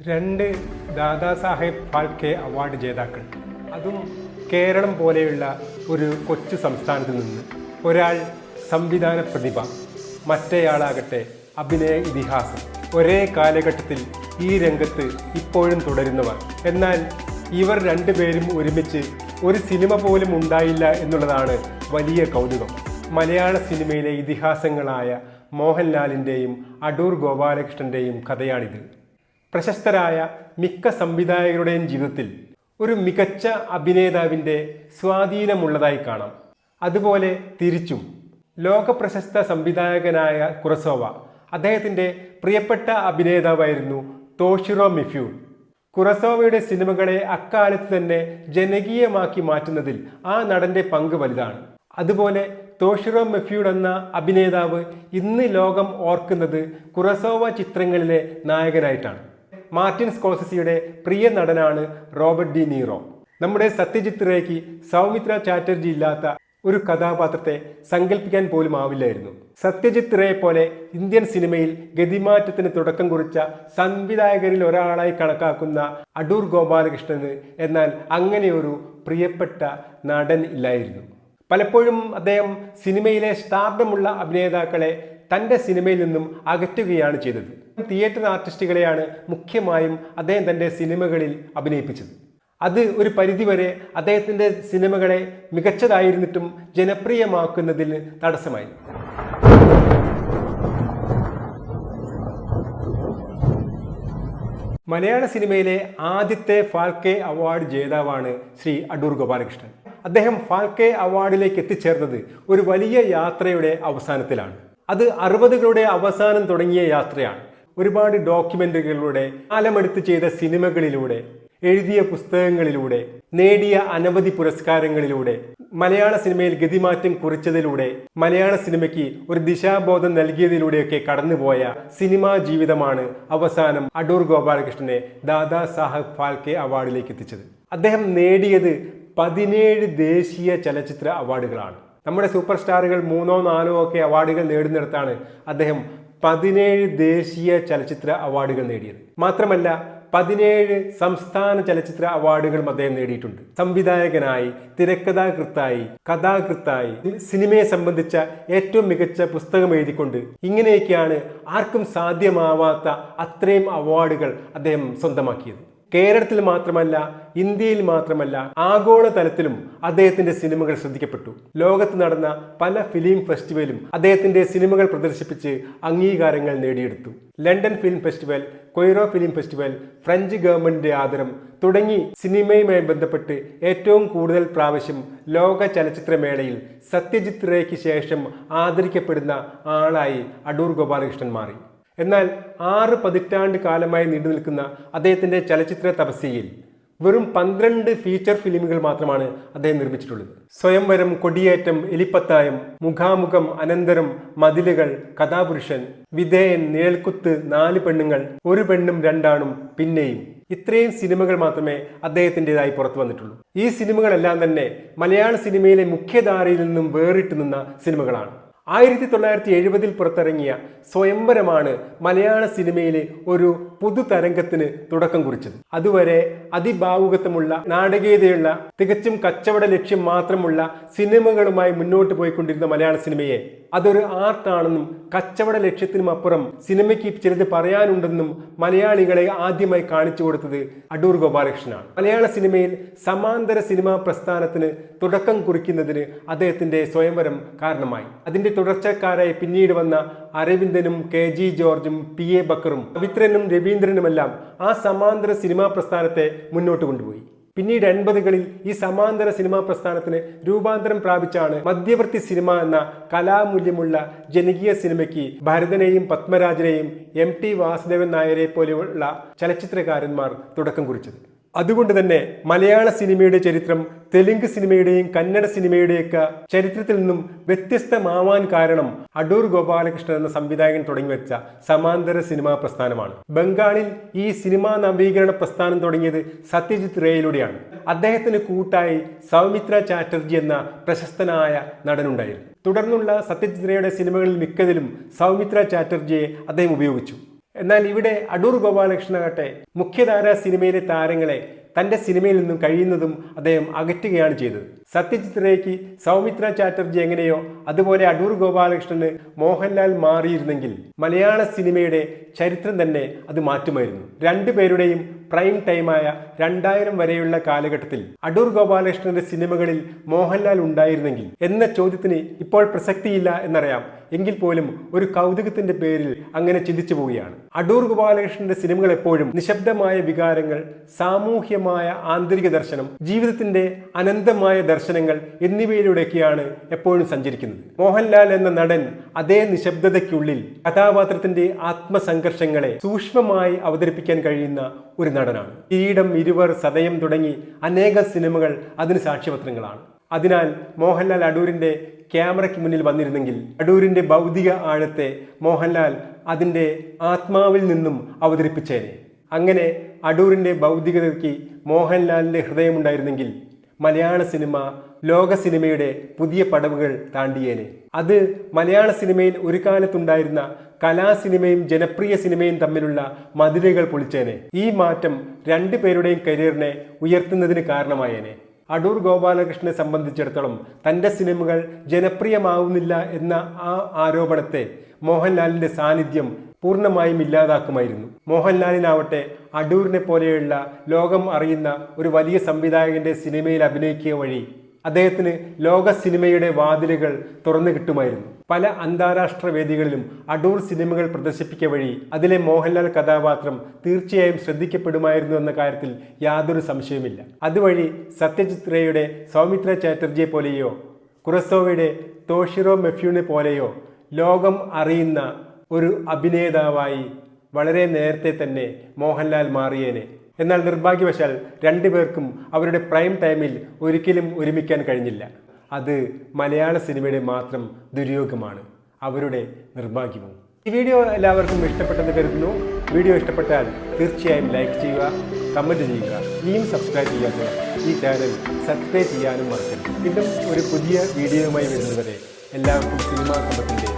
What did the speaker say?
രണ്ട് ദാദാ സാഹേബ് ഫാൽക്കെ അവാർഡ് ജേതാക്കൾ. അതും കേരളം പോലെയുള്ള ഒരു കൊച്ചു സംസ്ഥാനത്ത് നിന്ന് ഒരാൾ സംവിധാന പ്രതിഭ മറ്റേയാളാകട്ടെ അഭിനയ ഇതിഹാസം. ഒരേ കാലഘട്ടത്തിൽ ഈ രംഗത്ത് ഇപ്പോഴും തുടരുന്നവർ. എന്നാൽ ഇവർ രണ്ടുപേരും ഒരുമിച്ച് ഒരു സിനിമ പോലും ഉണ്ടായില്ല എന്നുള്ളതാണ് വലിയ കൗതുകം. മലയാള സിനിമയിലെ ഇതിഹാസങ്ങളായ മോഹൻലാലിന്റെയും അടൂർ ഗോപാലകൃഷ്ണന്റെയും കഥയാണിത്. പ്രശസ്തരായ മിക്ക സംവിധായകരുടെയും ജീവിതത്തിൽ ഒരു മികച്ച അഭിനേതാവിന്റെ സ്വാധീനമുള്ളതായി കാണാം. അതുപോലെ തിരിച്ചും ലോകപ്രശസ്ത സംവിധായകനായ കുറസോവ അദ്ദേഹത്തിന്റെ പ്രിയപ്പെട്ട അഭിനേതാവായിരുന്നു തോഷിറോ മിഫ്യൂൺ. കുറസോവയുടെ സിനിമകളെ അക്കാലത്ത് തന്നെ ജനകീയമാക്കി മാറ്റുന്നതിൽ ആ നടന്റെ പങ്ക് വലുതാണ്. അതുപോലെ തോഷിറോ മെഫ്യൂഡ് എന്ന അഭിനേതാവ് ഇന്ന് ലോകം ഓർക്കുന്നത് കുറസോവ ചിത്രങ്ങളിലെ നായകനായിട്ടാണ്. മാർട്ടിൻ സ്കോസസിയുടെ പ്രിയ നടനാണ് റോബർട്ട് ഡി നീറോ. നമ്മുടെ സത്യജിത് റേക്ക് സൗമിത്ര ചാറ്റർജി ഇല്ലാത്ത ഒരു കഥാപാത്രത്തെ സങ്കല്പിക്കാൻ പോലും ആവില്ലായിരുന്നു. സത്യജിത് റേ പോലെ ഇന്ത്യൻ സിനിമയിൽ ഗതിമാറ്റത്തിന് തുടക്കം കുറിച്ച സംവിധായകരിൽ ഒരാളായി കണക്കാക്കുന്ന അടൂർ ഗോപാലകൃഷ്ണന് എന്നാൽ അങ്ങനെയൊരു പ്രിയപ്പെട്ട നടൻ ഇല്ലായിരുന്നു. പലപ്പോഴും അദ്ദേഹം സിനിമയിലെ സ്റ്റാർഡമുള്ള അഭിനേതാക്കളെ തന്റെ സിനിമയിൽ നിന്നും അകറ്റുകയാണ് ചെയ്തത്. തിയേറ്റർ ആർട്ടിസ്റ്റുകളെയാണ് മുഖ്യമായും അദ്ദേഹം തന്റെ സിനിമകളിൽ അഭിനയിപ്പിച്ചത്. അത് ഒരു പരിധിവരെ അദ്ദേഹത്തിന്റെ സിനിമകളെ മികച്ചതായിരുന്നിട്ടും ജനപ്രിയമാക്കുന്നതിൽ തടസ്സമായി. മലയാള സിനിമയിലെ ആദ്യത്തെ ഫാൽക്കെ അവാർഡ് ജേതാവാണ് ശ്രീ അടൂർ ഗോപാലകൃഷ്ണൻ. അദ്ദേഹം ഫാൽക്കെ അവാർഡിലേക്ക് എത്തിച്ചേർന്നത് ഒരു വലിയ യാത്രയുടെ അവസാനത്തിലാണ്. അത് അറുപതുകളുടെ അവസാനം തുടങ്ങിയ യാത്രയാണ്. ഒരുപാട് ഡോക്യുമെന്ററികളിലൂടെ കാലമെടുത്ത് ചെയ്ത സിനിമകളിലൂടെ എഴുതിയ പുസ്തകങ്ങളിലൂടെ നേടിയ അനവധി പുരസ്കാരങ്ങളിലൂടെ മലയാള സിനിമയിൽ ഗതിമാറ്റം കുറിച്ചതിലൂടെ മലയാള സിനിമയ്ക്ക് ഒരു ദിശാബോധം നൽകിയതിലൂടെയൊക്കെ കടന്നുപോയ സിനിമാ ജീവിതമാണ് അവസാനം അടൂർ ഗോപാലകൃഷ്ണനെ ദാദാ സാഹബ് ഫാൽക്കെ അവാർഡിലേക്ക് എത്തിച്ചത് അദ്ദേഹം നേടിയത് പതിനേഴ് ദേശീയ ചലച്ചിത്ര അവാർഡുകളാണ്. നമ്മുടെ സൂപ്പർ സ്റ്റാറുകൾ മൂന്നോ നാലോ ഒക്കെ അവാർഡുകൾ നേടുന്നിടത്താണ് അദ്ദേഹം പതിനേഴ് ദേശീയ ചലച്ചിത്ര അവാർഡുകൾ നേടിയത്. മാത്രമല്ല പതിനേഴ് സംസ്ഥാന ചലച്ചിത്ര അവാർഡുകളും അദ്ദേഹം നേടിയിട്ടുണ്ട്. സംവിധായകനായി തിരക്കഥാകൃത്തായി കഥാകൃത്തായി സിനിമയെ സംബന്ധിച്ച ഏറ്റവും മികച്ച പുസ്തകം എഴുതിക്കൊണ്ട് ഇങ്ങനെയൊക്കെയാണ് ആർക്കും സാധ്യമാവാത്ത അത്രയും അവാർഡുകൾ അദ്ദേഹം സ്വന്തമാക്കിയത്. കേരളത്തിൽ മാത്രമല്ല ഇന്ത്യയിൽ മാത്രമല്ല ആഗോള തലത്തിലും അദ്ദേഹത്തിന്റെ സിനിമകൾ ശ്രദ്ധിക്കപ്പെട്ടു. ലോകത്ത് നടന്ന പല ഫിലിം ഫെസ്റ്റിവലും അദ്ദേഹത്തിന്റെ സിനിമകൾ പ്രദർശിപ്പിച്ച് അംഗീകാരങ്ങൾ നേടിയെടുത്തു. London film festival Cairo film festival French ഗവൺമെന്റിന്റെ ആദരം തുടങ്ങി സിനിമയുമായി ബന്ധപ്പെട്ട് ഏറ്റവും കൂടുതൽ പ്രാവശ്യം ലോക ചലച്ചിത്രമേളയിൽ സത്യജിത് റേക്ക് ശേഷം ആദരിക്കപ്പെടുന്ന ആളായി അടൂർ ഗോപാലകൃഷ്ണൻ മാറി. എന്നാൽ ആറ് പതിറ്റാണ്ട് കാലമായി നീണ്ടു നിൽക്കുന്ന അദ്ദേഹത്തിന്റെ ചലച്ചിത്ര തപസ്യയിൽ വെറും പന്ത്രണ്ട് ഫീച്ചർ ഫിലിമുകൾ മാത്രമാണ് അദ്ദേഹം നിർമ്മിച്ചിട്ടുള്ളത്. സ്വയംവരം കൊടിയേറ്റം എലിപ്പത്തായം മുഖാമുഖം അനന്തരം മതിലുകൾ കഥാപുരുഷൻ വിധേയൻ നിഴൽക്കുത്ത് നാല് പെണ്ണുങ്ങൾ ഒരു പെണ്ണും രണ്ടാണും പിന്നെയും. ഇത്രയും സിനിമകൾ മാത്രമേ അദ്ദേഹത്തിന്റെതായി പുറത്തു വന്നിട്ടുള്ളൂ. ഈ സിനിമകളെല്ലാം തന്നെ മലയാള സിനിമയിലെ മുഖ്യധാരയിൽ നിന്നും വേറിട്ട് നിന്ന സിനിമകളാണ്. ആയിരത്തി തൊള്ളായിരത്തി എഴുപതിൽ പുറത്തിറങ്ങിയ സ്വയംവരമാണ് മലയാള സിനിമയിലെ ഒരു പുതുതരംഗത്തിന് തുടക്കം കുറിച്ചത്. അതുവരെ അതിഭാവുകത്വമുള്ള നാടകീയതയുള്ള തികച്ചും കച്ചവട ലക്ഷ്യം മാത്രമുള്ള സിനിമകളുമായി മുന്നോട്ട് പോയിക്കൊണ്ടിരുന്ന മലയാള സിനിമയെ അതൊരു ആർട്ടാണെന്നും കച്ചവട ലക്ഷ്യത്തിനും അപ്പുറം സിനിമയ്ക്ക് ചിലത് പറയാനുണ്ടെന്നും മലയാളികളെ ആദ്യമായി കാണിച്ചു കൊടുത്തത് അടൂർ ഗോപാലകൃഷ്ണനാണ്. മലയാള സിനിമയിൽ സമാന്തര സിനിമാ പ്രസ്ഥാനത്തിന് തുടക്കം കുറിക്കുന്നതിന് അദ്ദേഹത്തിന്റെ സ്വയംവരം കാരണമായി. അതിന്റെ തുടർച്ചക്കാരായി പിന്നീട് വന്ന അരവിന്ദനും കെ ജി ജോർജും പി എ ബക്കറും പവിത്രനും രവീന്ദ്രനുമെല്ലാം ആ സമാന്തര സിനിമാ പ്രസ്ഥാനത്തെ മുന്നോട്ട് കൊണ്ടുപോയി. പിന്നീട് എൺപതുകളിൽ ഈ സമാന്തര സിനിമാ പ്രസ്ഥാനത്തിന് രൂപാന്തരം പ്രാപിച്ചാണ് മധ്യവർത്തി സിനിമ എന്ന കലാമൂല്യമുള്ള ജനകീയ സിനിമയ്ക്ക് ഭരതനെയും പത്മരാജനെയും എം ടി വാസുദേവൻ നായരെ പോലെയുള്ള ചലച്ചിത്രകാരന്മാർ തുടക്കം കുറിച്ചത്. അതുകൊണ്ട് തന്നെ മലയാള സിനിമയുടെ ചരിത്രം തെലുങ്ക് സിനിമയുടെയും കന്നഡ സിനിമയുടെയൊക്കെ ചരിത്രത്തിൽ നിന്നും വ്യത്യസ്തമാവാൻ കാരണം അടൂർ ഗോപാലകൃഷ്ണൻ എന്ന സംവിധായകൻ തുടങ്ങി വെച്ച സമാന്തര സിനിമാ പ്രസ്ഥാനമാണ്. ബംഗാളിൽ ഈ സിനിമാ നവീകരണ പ്രസ്ഥാനം തുടങ്ങിയത് സത്യജിത് റേയിലൂടെയാണ്. അദ്ദേഹത്തിന് കൂട്ടായി സൗമിത്ര ചാറ്റർജി എന്ന പ്രശസ്തനായ നടനുണ്ടായിരുന്നു. തുടർന്നുള്ള സത്യജിത് റേയുടെ സിനിമകളിൽ മിക്കതിലും സൗമിത്ര ചാറ്റർജിയെ അദ്ദേഹം ഉപയോഗിച്ചു. എന്നാൽ ഇവിടെ അടൂർ ഗോപാലകൃഷ്ണനാകട്ടെ മുഖ്യധാരാ സിനിമയിലെ താരങ്ങളെ തന്റെ സിനിമയിൽ നിന്നും കഴിയുന്നതും അദ്ദേഹം അകറ്റുകയാണ് ചെയ്തത്. സത്യജിത് റേക്ക് സൗമിത്ര ചാറ്റർജി എങ്ങനെയോ അതുപോലെ അടൂർ ഗോപാലകൃഷ്ണന് മോഹൻലാൽ മാറിയിരുന്നെങ്കിൽ മലയാള സിനിമയുടെ ചരിത്രം തന്നെ അത് മാറ്റുമായിരുന്നു. രണ്ടുപേരുടെയും പ്രൈം ടൈമായ രണ്ടായിരം വരെയുള്ള കാലഘട്ടത്തിൽ അടൂർ ഗോപാലകൃഷ്ണന്റെ സിനിമകളിൽ മോഹൻലാൽ ഉണ്ടായിരുന്നെങ്കിൽ എന്ന ചോദ്യത്തിന് ഇപ്പോൾ പ്രസക്തിയില്ല എന്നറിയാം. എങ്കിൽ പോലും ഒരു കൗതുകത്തിന്റെ പേരിൽ അങ്ങനെ ചിന്തിച്ചു പോവുകയാണ്. അടൂർ ഗോപാലകൃഷ്ണന്റെ സിനിമകൾ എപ്പോഴും നിശബ്ദമായ വികാരങ്ങൾ സാമൂഹ്യമായ ആന്തരിക ദർശനം ജീവിതത്തിന്റെ അനന്തമായ ദർശനങ്ങൾ എന്നിവയിലൂടെയൊക്കെയാണ് എപ്പോഴും സഞ്ചരിക്കുന്നത്. മോഹൻലാൽ എന്ന നടൻ അതേ നിശബ്ദതയ്ക്കുള്ളിൽ കഥാപാത്രത്തിന്റെ ആത്മസംഘർഷങ്ങളെ സൂക്ഷ്മമായി അവതരിപ്പിക്കാൻ കഴിയുന്ന ഒരു നടനാണ്. കിരീടം ഇരുവർ സതയം തുടങ്ങി അനേക സിനിമകൾ അതിന് സാക്ഷ്യപത്രങ്ങളാണ്. അതിനാൽ മോഹൻലാൽ അടൂരിന്റെ ക്യാമറയ്ക്ക് മുന്നിൽ വന്നിരുന്നെങ്കിൽ അടൂരിന്റെ ഭൗതിക ആഴത്തെ മോഹൻലാൽ അതിന്റെ ആത്മാവിൽ നിന്നും അവതരിപ്പിച്ചേനെ. അങ്ങനെ അടൂരിന്റെ ഭൗതികതയ്ക്ക് മോഹൻലാലിന്റെ ഹൃദയമുണ്ടായിരുന്നെങ്കിൽ മലയാള സിനിമ ലോക സിനിമയുടെ പുതിയ പടവുകൾ താണ്ടിയേനെ. അത് മലയാള സിനിമയിൽ ഒരു കാലത്തുണ്ടായിരുന്ന കലാസിനിമയും ജനപ്രിയ സിനിമയും തമ്മിലുള്ള മതിലുകൾ പൊളിച്ചേനെ. ഈ മാറ്റം രണ്ടു പേരുടെയും കരിയറിനെ ഉയർത്തുന്നതിന് കാരണമായേനെ. അടൂർ ഗോപാലകൃഷ്ണനെ സംബന്ധിച്ചിടത്തോളം തന്റെ സിനിമകൾ ജനപ്രിയമാവുന്നില്ല എന്ന ആ ആരോപണത്തെ മോഹൻലാലിന്റെ സാന്നിധ്യം പൂർണമായും ഇല്ലാതാക്കുമായിരുന്നു. മോഹൻലാലിനാവട്ടെ അടൂരിനെ പോലെയുള്ള ലോകം അറിയുന്ന ഒരു വലിയ സംവിധായകന്റെ സിനിമയിൽ അഭിനയിക്കുക വഴി അദ്ദേഹത്തിന് ലോക സിനിമയുടെ വാതിലുകൾ തുറന്നു കിട്ടുമായിരുന്നു. പല അന്താരാഷ്ട്ര വേദികളിലും അടൂർ സിനിമകൾ പ്രദർശിപ്പിക്കുക വഴി അതിലെ മോഹൻലാൽ കഥാപാത്രം തീർച്ചയായും ശ്രദ്ധിക്കപ്പെടുമായിരുന്നു എന്ന കാര്യത്തിൽ യാതൊരു സംശയവുമില്ല. അതുവഴി സത്യജിത് റേയുടെ സൗമിത്ര ചാറ്റർജിയെ പോലെയോ കുറസോവയുടെ തോഷിറോ മെഫ്യൂണെ പോലെയോ ലോകം അറിയുന്ന ഒരു അഭിനേതാവായി വളരെ നേരത്തെ തന്നെ മോഹൻലാൽ മാറിയേനെ. എന്നാൽ നിർഭാഗ്യവശാൽ രണ്ടുപേർക്കും അവരുടെ പ്രൈം ടൈമിൽ ഒരിക്കലും ഒരുമിക്കാൻ കഴിഞ്ഞില്ല. അത് മലയാള സിനിമയുടെ മാത്രം ദുര്യോഗമാണ്. അവരുടെ നിർഭാഗ്യവും. ഈ വീഡിയോ എല്ലാവർക്കും ഇഷ്ടപ്പെട്ടെന്ന് കരുതുന്നു. വീഡിയോ ഇഷ്ടപ്പെട്ടാൽ തീർച്ചയായും ലൈക്ക് ചെയ്യുക കമന്റ് ചെയ്യുക ഇനിയും സബ്സ്ക്രൈബ് ചെയ്യുക ഈ ചാനൽ സബ്സ്ക്രൈബ് ചെയ്യാനും മറക്കരുത്. വീണ്ടും ഒരു പുതിയ വീഡിയോയുമായി വരുന്നതുവരെ എല്ലാവർക്കും സിനിമാ കമ്പത്തിന്റെ